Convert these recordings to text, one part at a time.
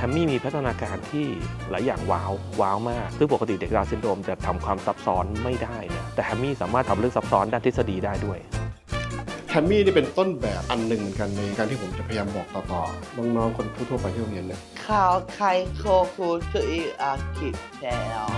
แฮมมี่มีพัฒนาการที่หลายอย่างว้าวว้าวมาก ซึ่งปกติเด็กดาวน์ซินโดรมจะทำความซับซ้อนไม่ได้นะแต่แฮมมี่สามารถทำเรื่องซับซ้อนด้านทฤษฎีได้ด้วยแฮมมี่นี่เป็นต้นแบบอันหนึ่งเหมือนกันในการที่ผมจะพยายามบอกต่อๆน้องๆคนทั่วๆไปที่โรงเรียนเลยข่าวใครโคคูตุอีอาคิแซล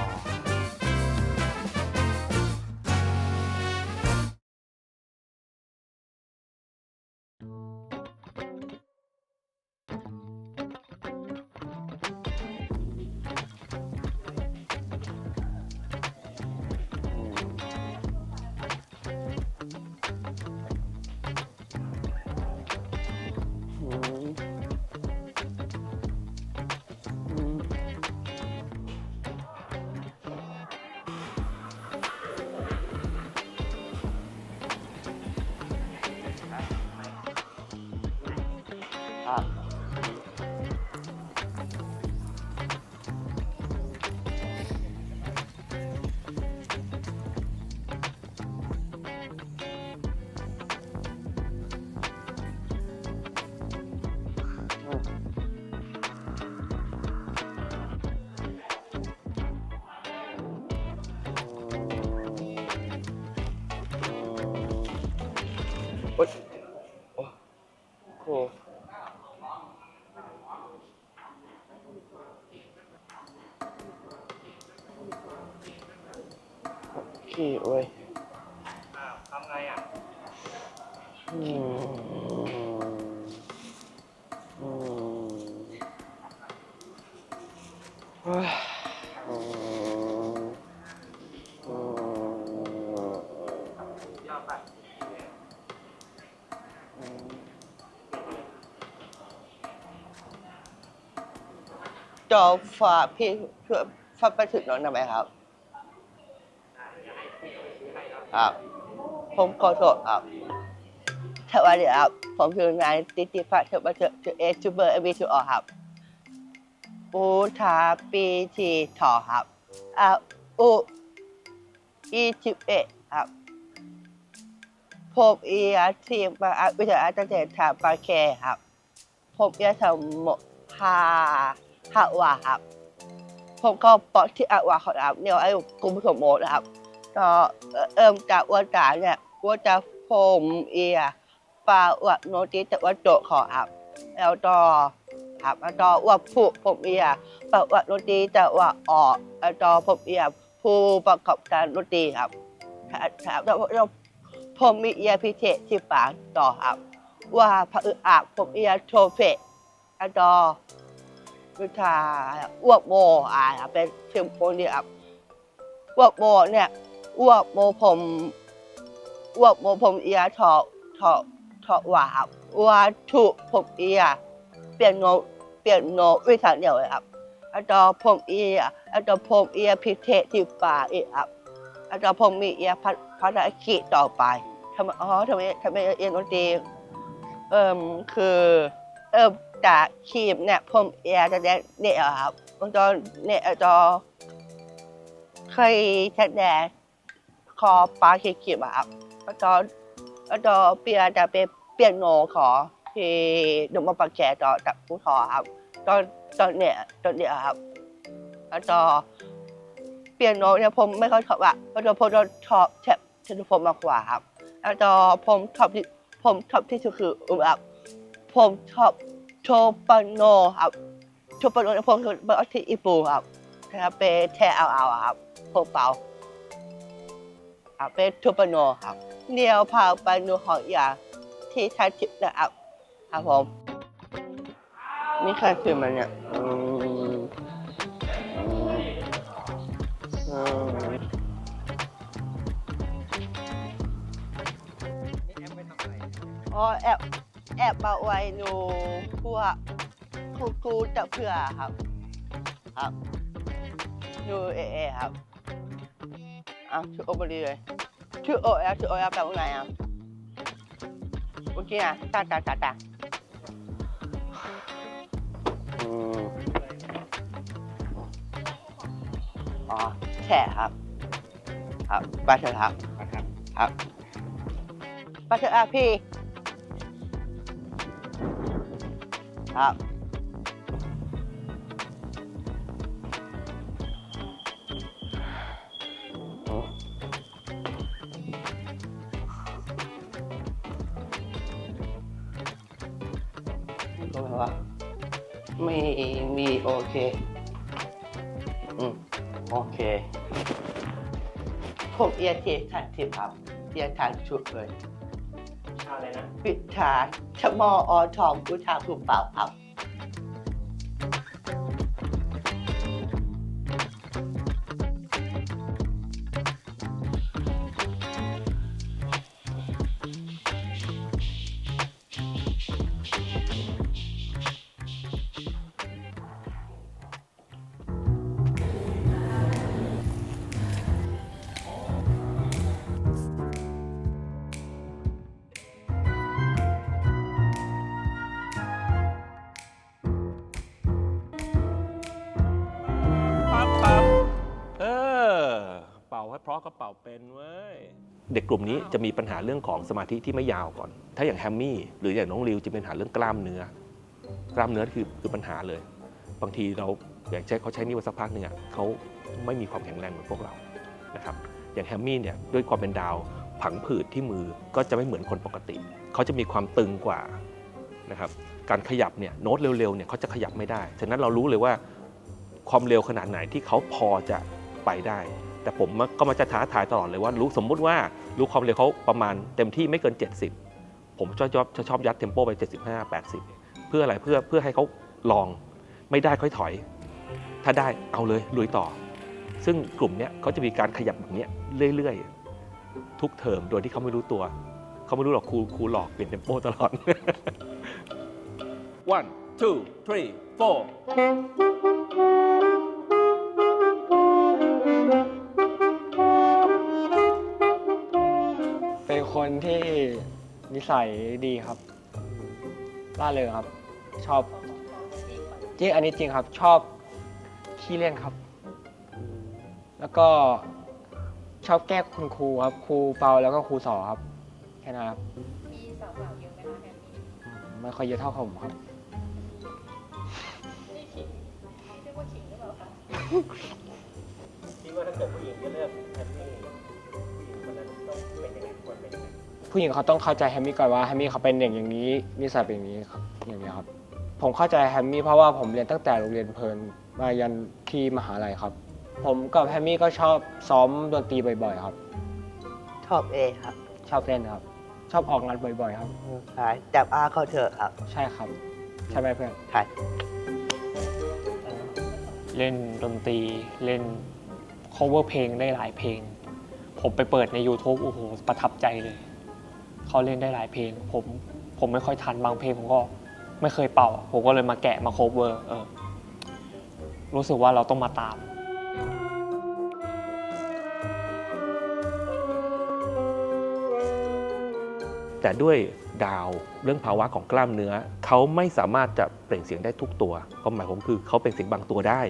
ขี้โอ้ยทำไงอะอืมอืมเฮ้ยอืมอืม ยอดไป จอฝาพี่ช่วยฝากไปถึงน้องได้ไหมครับ ครับ ผมขอโทษครับสวัสดีครับ ผมคือนายติติพัฒน์เทพเจอเอจูเบอร์เอวีทูออครับอูทาปีทีทอครับอ่าอูอีจิเอครับผมอีอาทีมาอาวิทยาตั้งแต่ทาปาแคครับผมอยากทำหมกฮา ฮาวาครับ ผมก็ปอที่อาวาเขาครับเนี่ยไอ้กลุ่มสมโมตินะครับก็เอิ่มจากวัวตาเนี่ยวัวจะผมเอียปลาอวดโนติแต่ว่าโจขอครับ แล้วก็ครับแล้วก็ว่าผู้ผมเอียปลาอวดโนติแต่ว่าออกแล้วก็ผมเอียผู้ประกอบการโนตีครับครับแล้วแล้วผมมีเอียพิเศษที่ปากต่อครับ ว่าพระอึอาผมเอียโทเฟแล้วก็ วิชาอ้วกโมอ่าเป็นเชิมโปนี่ครับอ้วกโมเนี่ยอ้วกโมผมอ้วกโมผมเอียทอทอทอหวาครับว่าถูกผมเอียเปลี่ยนโนเปลี่ยนโนวิชาเดียวเลยครับอาจารย์ผมเอียอาจารย์ผมเอียพิเศที่ป่าอีกครับอาจารย์ผมมีเอียพัฒพัฒนากิจต่อไปทำไมอ๋อทำไมทำไมเอียนดนตรีเอิ่มคือเอิ่ม จากคีมเนี่ยผมเอียจะได้เนี่ยครับอาจารเนี่ยอาจารเคยแสดงคอปลาเขียวๆอะครับแล้วตอนแล้วตอนเปียจะเป็นเปียโนขอที่ดมปากแกต่อจากผู้ทอครับตอนตอนเนี้ยตอนเนี้ยครับแล้วตอนเปียโนเนี่ยผมไม่ค่อยชอบอะเพราะตอนผมชอบแชปเทนผมมากกว่าครับแล้วตอนผมชอบที่ผมชอบที่สุดคือแบบผมชอบ ชปโนครับโชปานโนเนี่ยผมคือเป็นที่ญี่ปุ่นครับนะครับเป็นแช่เอาเอาครับโพเปาครับเป็นทูปโนครับเดียวพาไปดูหอยาที่ทัชิปนะครับครับผมนี่ใครคือมันเนี่ยอืมอืมนี่แอปไปทำอะไรอ๋อแอบ แอบมาไว้ดูพวกครูครูจะเพื่อครับ ครับดูเอเอครับอะชื่อโอบรีเลยชื่อโอเอลชื่อโอเอลแปลว่าไงอะเมื่อกี้อะตาตาตาตาอืมอ๋อแช่ครับ ครับบัตเตอร์ครับ ครับ ครับบัตเตอร์อะพี่ ครับตรงไหนวะไม่มีโอเค อืมโอเค ผมเอียเทียทางที่ครับเอียทางชุดเลย นะปิดทาชะมออทองกุชาถูกเปล่าครับ เพราะก็เป่าเป็นเว้ยเด็กกลุ่มนี้จะมีปัญหาเรื่องของสมาธิที่ไม่ยาวก่อน ถ้าอย่างแฮมมี่หรืออย่างน้องริวจะเป็นปัญหาเรื่องกล้ามเนื้อ กล้ามเนื้อคือคือปัญหาเลย บางทีเราอย่างใช้เขาใช้นิ้วสักพักหนึ่งอะเขาไม่มีความแข็งแรงเหมือนพวกเรานะครับอย่างแฮมมี่เนี่ยด้วยความเป็นดาวผังผืดที่มือก็จะไม่เหมือนคนปกติ เขาจะมีความตึงกว่านะครับการขยับเนี่ยโน้ตเร็วๆเนี่ยเขาจะขยับไม่ได้ ฉะนั้นเรารู้เลยว่าความเร็วขนาดไหนที่เขาพอจะไปได้ แต่ผมก็มาจะท้าทายตลอดเลยว่ารู้สมมุติว่ารู้ความเร็วเขาประมาณเต็มที่ไม่เกิน 70 ผมชอบชอบชอบยัดเทมโปไป 75 80 เพื่ออะไรเพื่อเพื่อให้เขาลองไม่ได้ค่อยถอย ถ้าได้เอาเลยลุยต่อ ซึ่งกลุ่มเนี้ยเขาจะมีการขยับแบบเนี้ยเรื่อยๆ ทุกเทอมโดยที่เขาไม่รู้ตัว เขาไม่รู้หรอกครูครูหลอกเปลี่ยนเทมโปตลอด one two three four คนที่นิสัยดีครับล่าเริงครับ ชอบจริงอันนี้จริงครับ ชอบขี้เล่นครับ แล้วก็ชอบแก้คุณครูครับ ครูเปาแล้วก็ครูสอครับ แค่นั้นครับ มีสาวๆเยอะไหมคะแฮมมี่ไม่ค่อยเยอะเท่าผมครับ นี่ขิงนี่เรียกว่าขิงหรือเปล่าคะคิดว่าถ้าเกิดผู้หญิงจะเลือกแฮมมี่ ผู้หญิงเขาต้องเข้าใจแฮมมี่ก่อนว่าแฮมมี่เขาเป็นอย่างอย่างนี้นิสัยเป็นอย่างนี้ครับอย่างนี้ยครับ ผมเข้าใจแฮมมี่เพราะว่าผมเรียนตั้งแต่โรงเรียนเพลินมายันที่มหาลัยครับ ผมกับแฮมมี่ก็ชอบซ้อมดนตรีบ่อยๆครับ ชอบเอครับชอบเล่นครับ ชอบออกงานบ่อยๆ ครับใช่จับอาเขาเถอะครับใช่ครับ ใช่ไหมเพื่อนใช่เล่นดนตรีเล่น cover เพลงได้หลายเพลง ผมไปเปิดใน YouTube โอ้โห ประทับใจเลย เขาเล่นได้หลายเพลง ผมผมไม่ค่อยทันบางเพลงผมก็ไม่เคยเป่า ผมก็เลยมาแกะมา cover เออรู้สึกว่าเราต้องมาตาม แต่ด้วยดาวเรื่องภาวะของกล้ามเนื้อ เขาไม่สามารถจะเปล่งเสียงได้ทุกตัวความหมายผมคือเขาเปล่งเสียงบางตัวได้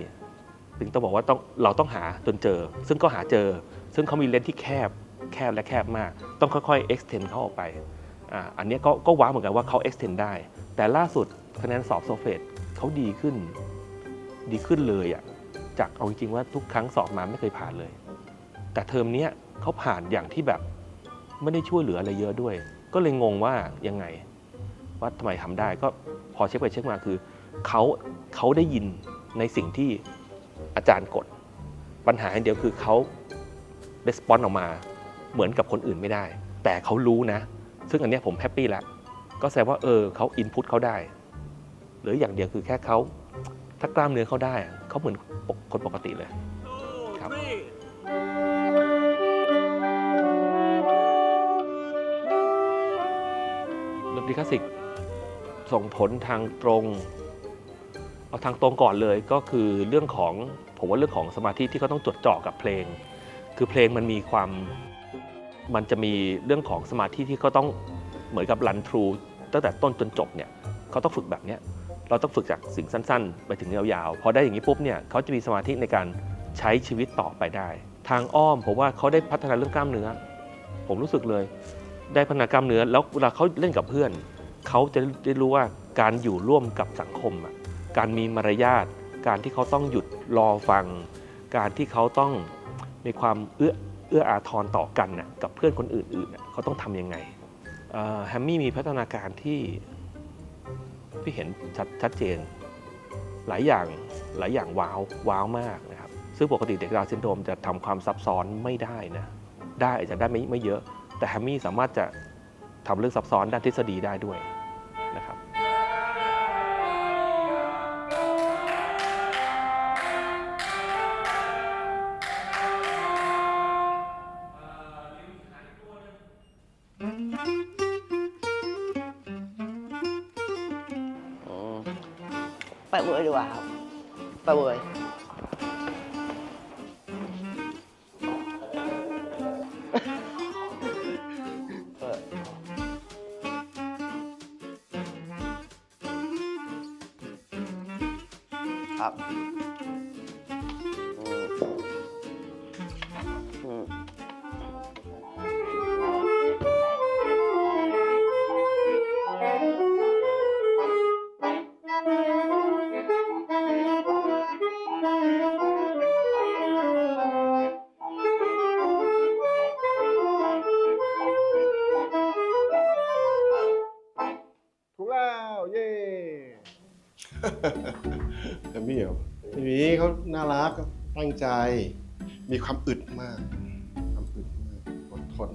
ถึงต้องบอกว่าต้องเราต้องหาจนเจอ ซึ่งก็หาเจอ ซึ่งเขามีเลนส์ที่แคบ แคบและแคบมาก ต้องค่อยๆ extend เขาออกไปอ่าอันนี้ก็ก็ว้าเหมือนกันว่าเขา extend ได้ แต่ล่าสุดคะแนนสอบโซเฟตเขาดีขึ้น ดีขึ้นเลยอะ่ะจากเอาจริงๆว่าทุกครั้งสอบมาไม่เคยผ่านเลย แต่เทอมนี้เขาผ่านอย่างที่แบบไม่ได้ช่วยเหลืออะไรเยอะด้วย ก็เลยงงว่ายังไงว่าทำไมทำได้ก็พอเช็คไปเช็คมาคือเขาเขาได้ยินในสิ่งที่อาจารย์กด ปัญหาอย่างเดียวคือเขาレスปอนออกมา เหมือนกับคนอื่นไม่ได้ แต่เขารู้นะ ซึ่งอันนี้ผมแฮปปี้แล้วก็แสดงว่าเออเขาอินพุตเขาได้ หรืออย่างเดียวคือแค่เขาถ้ากล้ามเนื้อเขาได้ เขาเหมือนคนปกติเลยครับดนตรีคลาสสิกส่งผลทางตรง เอาทางตรงก่อนเลยก็คือเรื่องของผมว่าเรื่องของสมาธิที่เขาต้องจดจ่อกับเพลง คือเพลงมันมีความ มันจะมีเรื่องของสมาธิที่เขาต้องเหมือนกับรันทรูตั้งแต่ต้นจนจบเนี่ยเขาต้องฝึกแบบเนี้ยเราต้องฝึกจากสิ่งสั้น ๆ ไปถึงยาวๆ พอได้อย่างนี้ปุ๊บเนี่ยเขาจะมีสมาธิในการใช้ชีวิตต่อไปได้ ทางอ้อมผมว่าเขาได้พัฒนาเรื่องกล้ามเนื้อ ผมรู้สึกเลย ได้พัฒนากล้ามเนื้อแล้วเวลาเขาเล่นกับเพื่อนเขาจะได้รู้ว่าการอยู่ร่วมกับสังคมอะการมีมารยาทการที่เขาต้องหยุดรอฟัง การที่เขาต้องมีความเอื้อ เอื้ออาทรต่อกันน่ะกับเพื่อนคนอื่นๆน่ะเขาต้องทำยังไงแฮมมี่มีพัฒนาการที่ที่เห็นชัดชัดเจน หลายอย่างหลายอย่างว้าวว้าวมากนะครับซึ่งปกติเด็กดาวซินโดรมจะทำความซับซ้อนไม่ได้นะได้อาจจะได้ไม่ไม่เยอะ แต่แฮมมี่สามารถจะทำเรื่องซับซ้อนด้านทฤษฎีได้ด้วยนะครับ เบยดีกว่าครับไปเบย แฮมมี่เหรอทีนี้เขาน่ารักตั้งใจ มีความอึดมากความอึดมากอดทน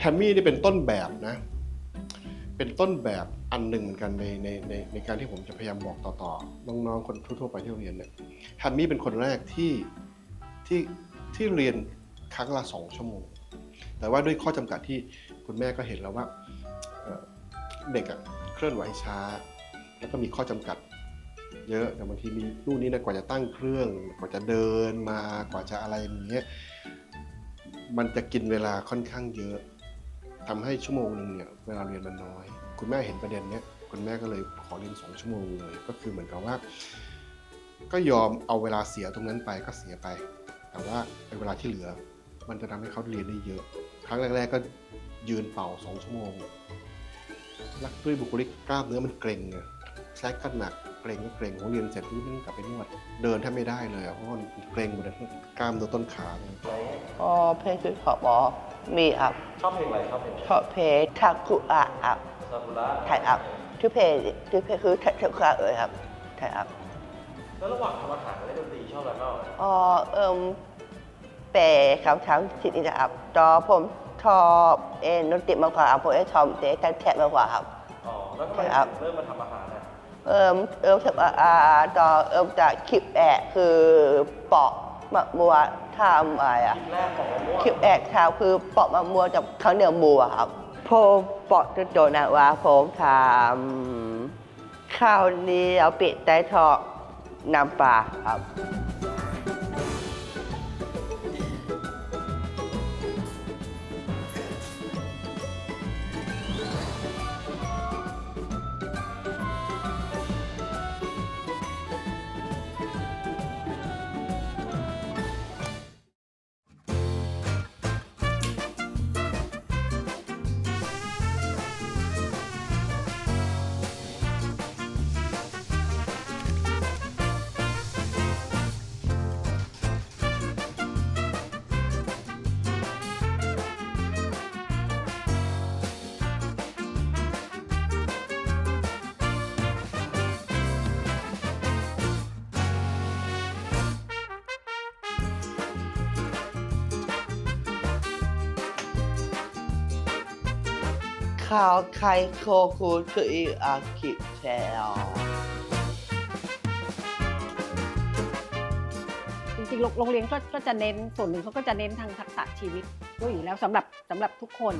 แฮมมี่นี่เป็นต้นแบบนะ เป็นต้นแบบอันหนึ่งเหมือนกันในในในในการที่ผมจะพยายามบอกต่อๆน้องๆคนทั่วๆไปที่โรงเรียนเนี่ยแฮมมี่เป็นคนแรกที่ที่ที่เรียนครั้งละสองชั่วโมง แต่ว่าด้วยข้อจำกัดที่คุณแม่ก็เห็นแล้วว่าเอ่อเด็กอะเคลื่อนไหวช้า แล้วก็มีข้อจำกัด เยอะแต่บางทีมีนู่นนี่นะกว่าจะตั้งเครื่องกว่าจะเดินมากว่าจะอะไรอย่างเงี้ยมันจะกินเวลาค่อนข้างเยอะทำให้ชั่วโมงหนึ่งเนี่ยเวลาเรียนมันน้อย คุณแม่เห็นประเด็นเนี้ยคุณแม่ก็เลยขอเรียนสองชั่วโมงเลย ก็คือเหมือนกับว่า ก็ยอมเอาเวลาเสียตรงนั้นไปก็เสียไป แต่ว่าไอ้เวลาที่เหลือ มันจะทำให้เขาเรียนได้เยอะ ครั้งแรก ๆ ก็ยืนเป่าสองชั่วโมงแล้วด้วยบุคลิกกล้ามเนื้อมันเกร็งไงแซกก็หนัก เกร็งก็เกร็งผมเรียนเสร็จปุ๊บนั่งกลับไปนวด เดินแทบไม่ได้เลยอะเพราะว่ามันเกร็งหมดเลยกล้ามเนื้อต้นขาเลยอ๋อเพลงคือขอบอมีครับชอบเพลงอะไรชอบเพลงชอบเพลงทาคุอะครับซากุระไทยอัพชื่อเพลงชื่อเพลงคือทาคุอะเอ่ยครับไทยอัพแล้วระหว่างทำอาหารกับเล่นดนตรีชอบอะไรมากกว่ากันอ๋อเอิ่มแปลคำถามสิทธินะครับตอผมชอบเอ็นดนตรีมากกว่าครับผมเอ็นชอบเตะแทะมากกว่าครับอ๋อแล้วทำไมเริ่มมาทำอาหาร เอิมเอิมจากอาตอเอิมจากคลิปแอะคือปอกมะม่วงทำอะไรอะแรกของมะม่วงคลิปแอกเช้าคือปอกมะม่วงจากข้าวเหนียวหมูอะครับผมปอกจนโตนะว่าผมทำข้าวเหนียวเป็ดไต้ทอดน้ำปลาครับ ข่าวไข่โคคูคืออีอาคิแชลจริงๆโรงเรียนก็ก็จะเน้นส่วนหนึ่งเขาก็จะเน้นทางทักษะชีวิตด้วยอยู่แล้วสำหรับสำหรับทุกคน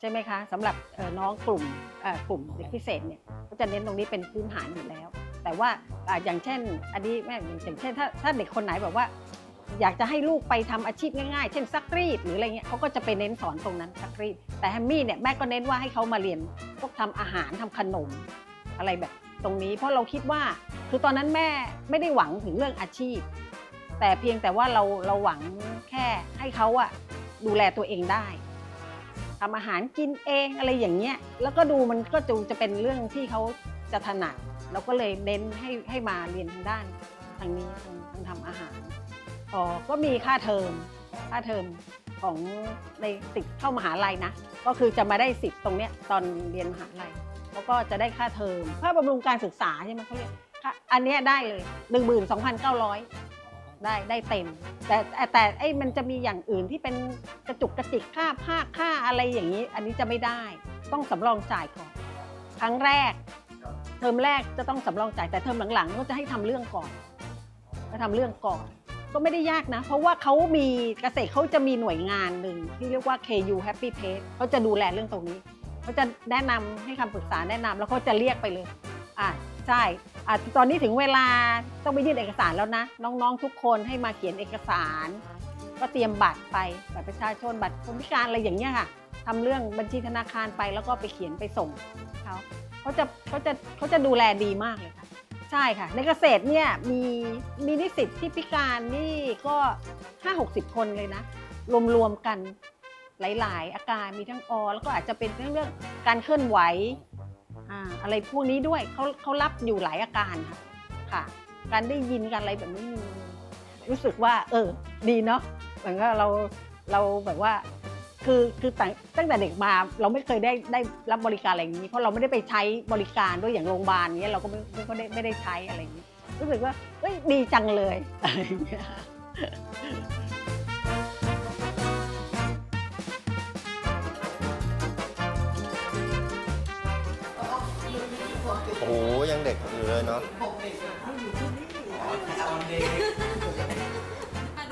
ใช่ไหมคะสำหรับเอ่อน้องกลุ่มเอ่อกลุ่มเด็กพิเศษเนี่ยก็จะเน้นตรงนี้เป็นพื้นฐานอยู่แล้ว แต่ว่าอ่าอย่างเช่น อันนี้แม่อย่างเช่นถ้าถ้าเด็กคนไหนแบบว่า อยากจะให้ลูกไปทำอาชีพง่ายๆ เช่นซักรีดหรืออะไรเงี้ยเขาก็จะไปเน้นสอนตรงนั้นซักรีด แต่แฮมมี่เนี่ยแม่ก็เน้นว่าให้เขามาเรียนพวกทำอาหารทำขนม อะไรแบบตรงนี้ เพราะเราคิดว่าคือตอนนั้นแม่ไม่ได้หวังถึงเรื่องอาชีพ แต่เพียงแต่ว่าเราเราหวังแค่ให้เขาอะดูแลตัวเองได้ทำอาหารกินเองอะไรอย่างเงี้ยแล้วก็ดูมันก็จะจะเป็นเรื่องที่เขาจะถนัดเราก็เลยเน้นให้ให้มาเรียนทางด้านทางนี้ทางทางทำอาหาร อ๋อก็มีค่าเทอมค่าเทอมของในติดเข้ามหาลัยนะ ก็คือจะมาได้สิทธิ์ตรงเนี้ยตอนเรียนมหาลัยเขาก็จะได้ค่าเทอมค่าบำรุงการศึกษาใช่ไหมเขาเรียกค่าอันเนี้ยได้เลย 1 2 9 0 0 ได้ได้เต็ม แต่แต่แตไอ้มันจะมีอย่างอื่นที่เป็นกระจุกกระจิกค่าภาคค่าอะไรอย่างนี้ อันนี้จะไม่ได้ ต้องสำรองจ่ายก่อน ครั้งแรก เทอมแรกจะต้องสำรองจ่ายแต่เทอมหลังๆ ก็จะให้ทำเรื่องก่อนก็ทำเรื่องก่อน ก็ไม่ได้ยากนะ เพราะว่าเขามีเกษตรเขาจะมีหน่วยงานหนึ่งที่เรียกว่า KU Happy Page เขาจะดูแลเรื่องตรงนี้เขาจะแนะนำให้คำปรึกษาแนะนำแล้วเขาจะเรียกไปเลยอ่าใช่อะตอนนี้ถึงเวลาต้องไปยื่นเอกสารแล้วนะ น้องๆทุกคนให้มาเขียนเอกสาร ก็เตรียมบัตรไปบัตรประชาชนบัตรคนพิการอะไรอย่างเงี้ยค่ะทำเรื่องบัญชีธนาคารไปแล้วก็ไปเขียนไปส่งเขาเขาจะเขาจะเขาจะดูแลดีมากเลยค่ะ ใช่ค่ะ ในเกษตรเนี่ยมีมีนิสิตที่พิการนี่ก็ 5 60 คนเลยนะ รวมๆกันหลาย ๆ อาการมีทั้งออแล้วก็อาจจะเป็นเรื่องเรื่องการเคลื่อนไหวอ่าอะไรพวกนี้ด้วยเขาเขารับอยู่หลายอาการค่ะค่ะ การได้ยินการอะไรแบบนี้มีรู้สึกว่า เออ ดีเนาะเหมือนกับเราเราแบบว่า คือคือตั้งตั้งแต่เด็กมาเราไม่เคยได้ได้รับบริการอะไรอย่างนี้ เพราะเราไม่ได้ไปใช้บริการด้วยอย่างโรงพยาบาลเงี้ยเราก็ไม่ไม่ก็ได้ไม่ได้ใช้อะไรอย่างนี้ รู้สึกว่าเอ้ยดีจังเลยอะไรอย่างเงี้ยโอ้โหยังเด็กอยู่เลยเนาะ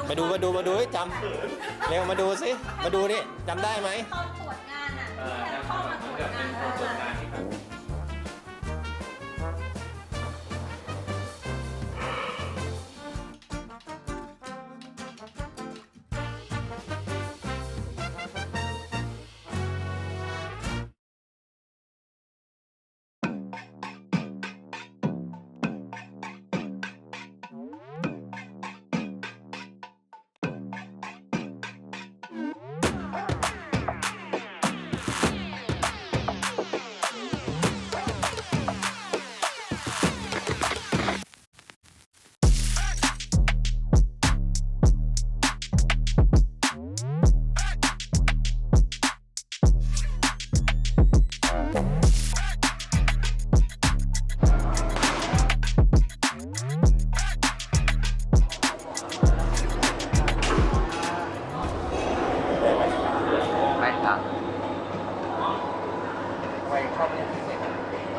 มาดูมาดูมาดูเฮ้ยจำเร็วมาดูสิมาดูนี่จำได้ไหม ตอน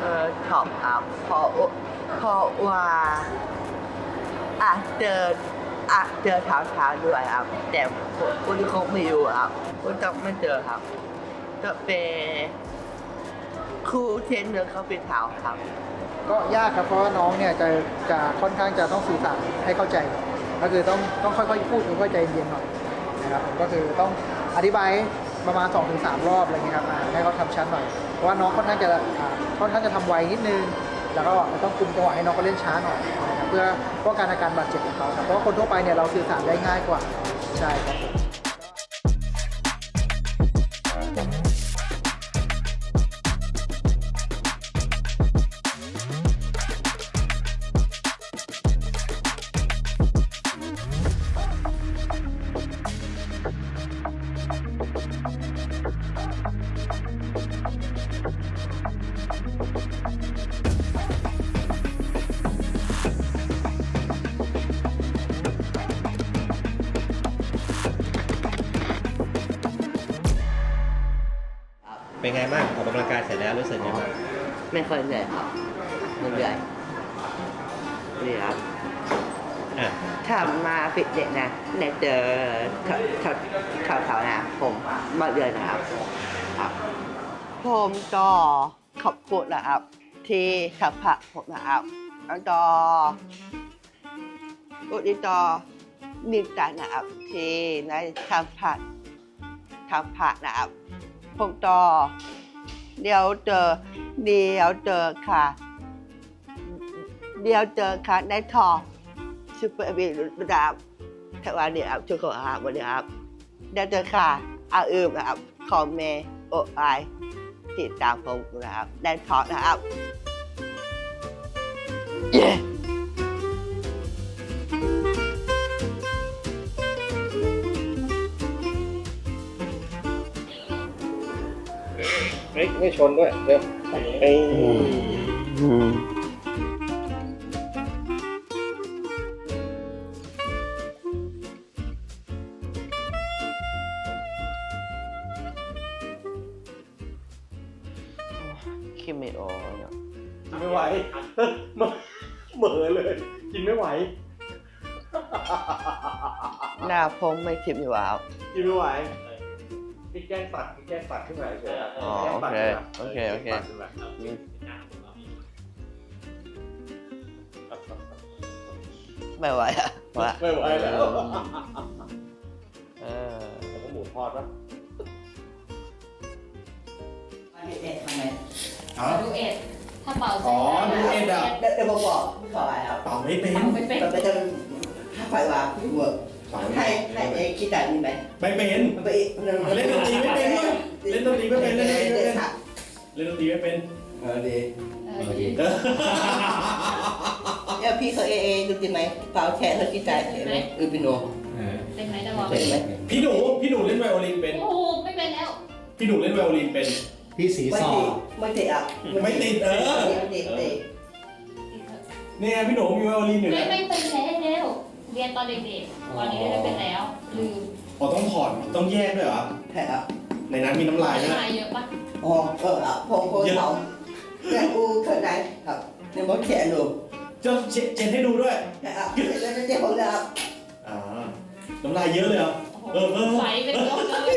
เออชอบครับเพราะเพราะว่าอะเจออะเจอเช้าเช้าๆด้วยครับ แต่คุณที่เขาไม่อยู่ครับคุณต้องไม่เจอครับจะเป็นครูเทนเนอร์เขาเป็นเช้าครับ ก็ยากครับเพราะว่าน้องเนี่ยจะจะค่อนข้างจะต้องสื่อสารให้เข้าใจ ก็คือต้องต้องค่อยๆพูดค่อยๆใจเย็นหน่อยนะครับผมก็คือต้องอธิบาย ประมาณ 2-3 รอบอะไรเงี้ยครับอ่าให้เขาทำชัดหน่อยเพราะว่าน้องค่อนข้างจะอ่าค่อนข้างจะทำไวนิดนึง แล้วก็ต้องคุมจังหวะให้น้องเขาเล่นช้าหน่อยนะครับเพื่อป้องกันอาการบาดเจ็บของเขาครับเพราะว่าคนทั่วไปเนี่ยเราสื่อสารได้ง่ายกว่าใช่ครับ กายเสร็จแล้วรู้สึกไงบ้างไม่ค่อยเหนื่อยครับไม่เหนื่อยนี่ครับ อะถ้ามาฟิตเนสนะในเจอเขาเขาเขานะผมมาเดือนนะครับครับ ผมก็ขอบคุณนะครับ ที่สัมผัสผมนะครับแล้วก็อุติจอนิจันนะครับที่ได้สัมผัสสัมผัสนะครับ ผมก็ เดี๋ยวเจอ เดี๋ยวเจอค่ะ เดี๋ยวเจอค่ะในทองซูเปอร์บีระดับแถวนี้ครับทุกคนครับวันนี้ครับเดี๋ยวเจอค่ะอาอืมนะครับคอมเมโอไอติดตามผมนะครับได้ทอนะครับ ไม่ชนด้วยเร็วเอ้ยคิดไม่ออกเนี่ยกินไม่ไหวเหม่อเหม่อเลย กินไม่ไหว หน้าผมไม่คิดไม่ว่ากินไม่ไหวพี่แกล้งตัดพี่แกล้งตัดขึ้นมาเฉยๆ อ๋อแกล้งตัดขึ้นมาโอเคโอเคแกล้งตัดขึ้นมาไม่ไหวอะว่าไม่ไหวแล้วเออแล้วก็หมูทอดปะดูเอ็ดถ้าเป่าอ๋อดูเอ็ดอะเดี๋ยวผมบอกขออะไรครับเป่าไม่เป็นเป่าไม่เป็นเราไปทำถ้าไฟว่าพี่เวิร์กเป่าให้ไม่ให้เองคิดแต่นี่ไหมไม่เป็นมันไปอีกเล่นดนตรีไม่เป็นด้วย เล่นดนตรีไม่เป็นเล่นดนตรีไม่เป็นเล่นดนตรีไม่เป็นเออดีเออดีเออเนี่ยพี่เคยเอเอดูดีไหมเปล่าแค่เราคิดแต่เห็นไหมอือพี่โนเป็นไหมจะบอกเห็นไหมพี่หนูพี่หนูเล่นไวโอลินเป็น โอ้โหไม่เป็นแล้ว พี่หนูเล่นไวโอลินเป็น พี่สีไม่ซอติดไม่ติดอะไม่ติดเออไม่ติดไม่ติดเนี่ยพี่หนูมีไวโอลินอยู่ไม่นะไม่เป็นแล้วเรียนตอนเด็กๆตอนนี้ไม่เป็นแล้วลืมอ๋อต้องถอดต้องแยกด้วยเหรอแค่อะ ในนั้นมีน้ำลายด้วยลายเยอะปะอ๋อเอออะพงพงเขาแต่กูเคยได้ครับเนี่ยมันแขนหนูจะเช็ดเช็ดให้ดูด้วยแต่อะแล้วจะเจ็บผมแล้วอ่าน้ำลายเยอะเลยเหรอ โอ้โหเออเออ ไหลเป็นยกเลย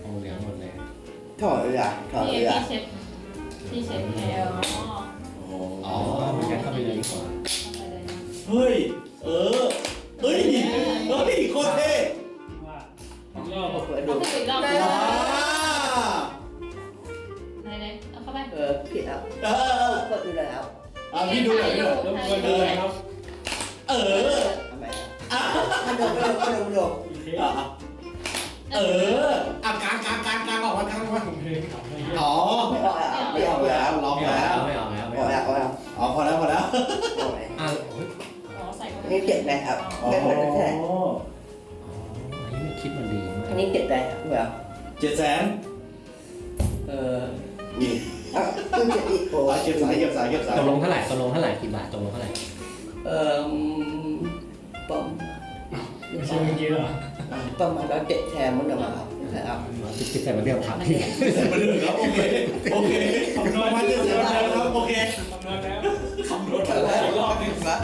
โอ้เหลืองหมดเลยถอดเลยอะถอดพี่เลยอะพี่เช็ดพี่เช็ดแล้วอ๋อ อ๋อไม่งั้นเข้าไปเลยดีกว่าเฮ้ย เออ เฮ้ยเฮ้ยโคตรเท่เอาไปอีกรอบอ่าไหนไหนเอาเข้าไปเออผิดอะเออเออเออก็ดูแล้วอะพี่ดูหน่อยพี่หน่อยรบกวนดูหน่อยครับเออทำไมอะมาดูดูมาดูดูอะเอออะกลางกลางกลางกลางออกมากลางออกมาอ๋อไม่ออกอะไม่ออกแล้วล็อกแล้วไม่ออกแล้วไม่ออกแล้วออกแล้วอ๋อพอแล้วพอแล้ว ออกแล้วอะ นี่เจ็บไหมครับอ๋อไม่เหมือนแค่อ๋ออันนี้มันคิดมันดีมากอันนี้เจ็บไหมครับแบบเจ็ดแสนเอออะคือเจ็บอีกโอ้อ๋อเก็บสายเก็บสายเก็บสายตกลงเท่าไหร่ตกลงเท่าไหร่กี่บาทตกลงเท่าไหร่เออประมาณไม่ใช่เมื่อกี้หรอประมาณร้อยเจ็ดแทนมันจะมาครับนะครับคิดคิดแต่มาเรื่องถามพี่เสร็จมาเลยครับโอเคโอเคประมาณเจ็ดแสนแล้วครับโอเคคำนวณแล้วคำนวณเท่ามาไหร่แล้วรอบนึงละ